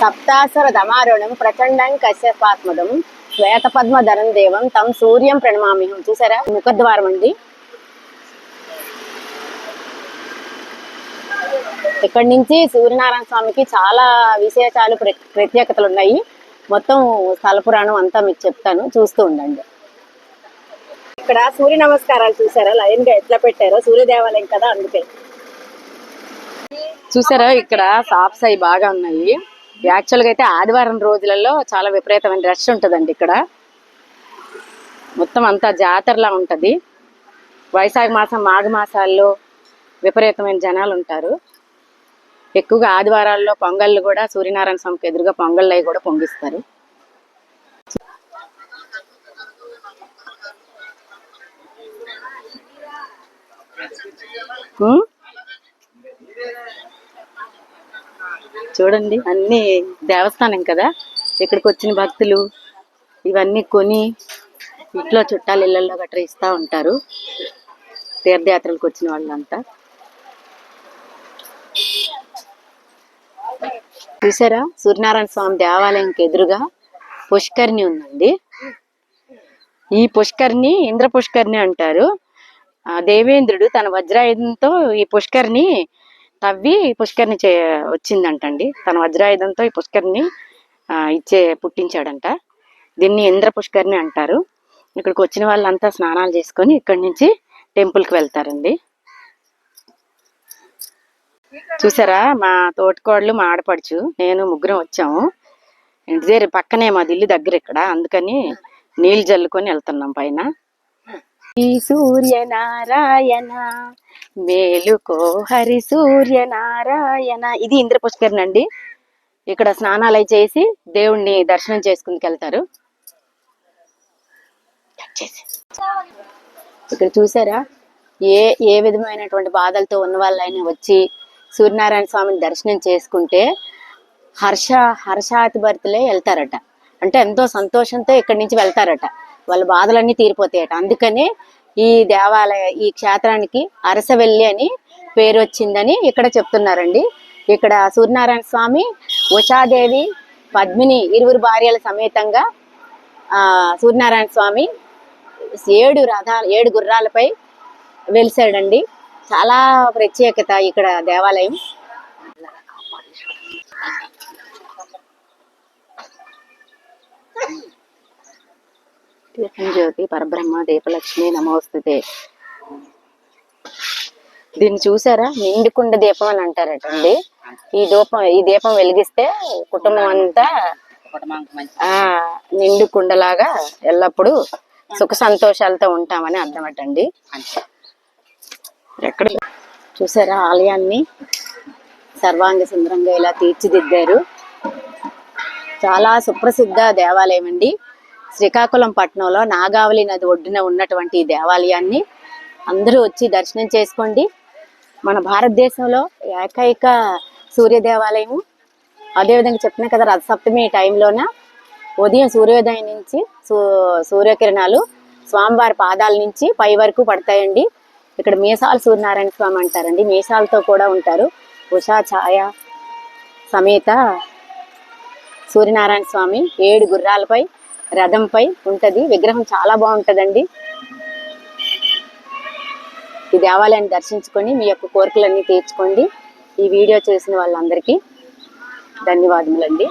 సప్తాసుర దమారుణం ప్రచండం కశ్యపాత్మదం శ్వేత పద్మధరం దేవం తం సూర్యం ప్రణమామిహం చూసారా? ముఖద్వారం అండి ఇక్కడి నుంచి సూర్యనారాయణ స్వామికి చాలా విశేషాలు ప్ర- ప్రత్యేకతలు ఉన్నాయి మొత్తం స్థల పురాణం అంతా మీకు చెప్తాను. చూస్తూ ఉండండి. ఇక్కడ సూర్య నమస్కారాలు చూసారా? లైన్గా ఎట్లా పెట్టారో? సూర్య దేవాలయం కదా అందుకే. చూసారా? ఇక్కడ సాప్సాయి బాగా ఉన్నాయి. యాక్చువల్గా అయితే ఆదివారం రోజులలో చాలా విపరీతమైన రష్ ఉంటుందండి ఇక్కడ. మొత్తం అంతా జాతరలా ఉంటుంది. వైశాఖ మాసం మాఘ మాసాల్లో విపరీతమైన జనాలు ఉంటారు. ఎక్కువగా ఆదివారాల్లో పొంగళ్ళు కూడా సూర్యనారాయణ స్వామికి ఎదురుగా పొంగళ్ళు అవి కూడా పొంగిస్తారు. Hmm? చూడండి అన్ని దేవస్థానం కదా. ఇక్కడికి వచ్చిన భక్తులు ఇవన్నీ కొని ఇంట్లో చుట్టాలు ఇళ్ళలో గట్రా ఇస్తా ఉంటారు. తీర్థయాత్రలకు వచ్చిన వాళ్ళంతా. చూసారా? సూర్యనారాయణ స్వామి దేవాలయంకి ఎదురుగా పుష్కరిణి ఉందండి. ఈ పుష్కరిణి ఇంద్ర పుష్కరిణి అంటారు దేవేంద్రుడు తన వజ్రాయుధంతో ఈ పుష్కరిని తవ్వి పుష్కర్ని చే వచ్చిందంటండి. తన వజ్రాయుధంతో ఈ పుష్కర్ని ఇచ్చే పుట్టించాడంట. దీన్ని ఇంద్ర పుష్కర్ని అంటారు. ఇక్కడికి వచ్చిన వాళ్ళంతా స్నానాలు చేసుకొని ఇక్కడి నుంచి టెంపుల్కి వెళ్తారండి. చూసారా? మా తోటికోడలు మా ఆడపడుచు నేను ముగ్గురం వచ్చాము. ఇంటి దగ్గర పక్కనే మాది ఇల్లు దగ్గర ఇక్కడ. అందుకని నీళ్ళు జల్లుకొని వెళ్తున్నాం పైన. ఈ సూర్య నారాయణ మేలుకో హరి సూర్య నారాయణ ఇది ఇంద్ర పుష్కరణ అండి. ఇక్కడ స్నానాలు అవి చేసి దేవుణ్ణి దర్శనం చేసుకుని వెళ్తారు. ఇక్కడ చూసారా? ఏ ఏ విధమైనటువంటి బాధలతో ఉన్న వాళ్ళైనా వచ్చి సూర్యనారాయణ స్వామిని దర్శనం చేసుకుంటే హర్ష హర్షాతి భరితలే వెళ్తారట. అంటే ఎంతో సంతోషంతో ఇక్కడి నుంచి వెళ్తారట. వాళ్ళ బాధలన్నీ తీరిపోతాయట. అందుకనే ఈ దేవాలయ ఈ క్షేత్రానికి అరసవెల్లి అని పేరు వచ్చిందని ఇక్కడ చెప్తున్నారండి. ఇక్కడ సూర్యనారాయణ స్వామి ఉషాదేవి పద్మిని ఇరువురు భార్యల సమేతంగా సూర్యనారాయణ స్వామి ఏడు రథాల ఏడు గుర్రాలపై వెలిసాడండి చాలా ప్రత్యేకత ఇక్కడ దేవాలయం. జ్యోతి పరబ్రహ్మ దీపలక్ష్మి నమోస్తుతే. దీన్ని చూసారా? నిండుకుండ దీపం అని అంటారటండి. ఈ దీపం ఈ దీపం వెలిగిస్తే కుటుంబం అంతా ఆ నిండు కుండలాగా ఎల్లప్పుడూ సుఖ సంతోషాలతో ఉంటామని అర్థమటండి. ఎక్కడ? చూసారా ఆలయాన్ని? సర్వాంగ సుందరంగా ఇలా తీర్చిదిద్దారు. చాలా సుప్రసిద్ధ దేవాలయం అండి శ్రీకాకుళం పట్టణంలో నాగావళి నది ఒడ్డున ఉన్నటువంటి దేవాలయాన్ని అందరూ వచ్చి దర్శనం చేసుకోండి. మన భారతదేశంలో ఏకైక సూర్య దేవాలయం అదేవిధంగా చెప్పిన కదా రథసప్తమి టైంలోన ఉదయం సూర్యోదయం నుంచి సూ సూర్యకిరణాలు స్వామివారి పాదాల నుంచి పై వరకు పడతాయండి. ఇక్కడ మీసాల సూర్యనారాయణ స్వామి అంటారండి. మీసాలతో కూడా ఉంటారు. ఉషా ఛాయ సమేత సూర్యనారాయణ స్వామి ఏడు గుర్రాలపై రథంపై ఉంటది. విగ్రహం చాలా బాగుంటదండి. ఈ దేవాలయాన్ని దర్శించుకొని మీ యొక్క కోరికలన్నీ తీర్చుకోండి. ఈ వీడియో చేసిన వాళ్ళందరికీ ధన్యవాదములండి.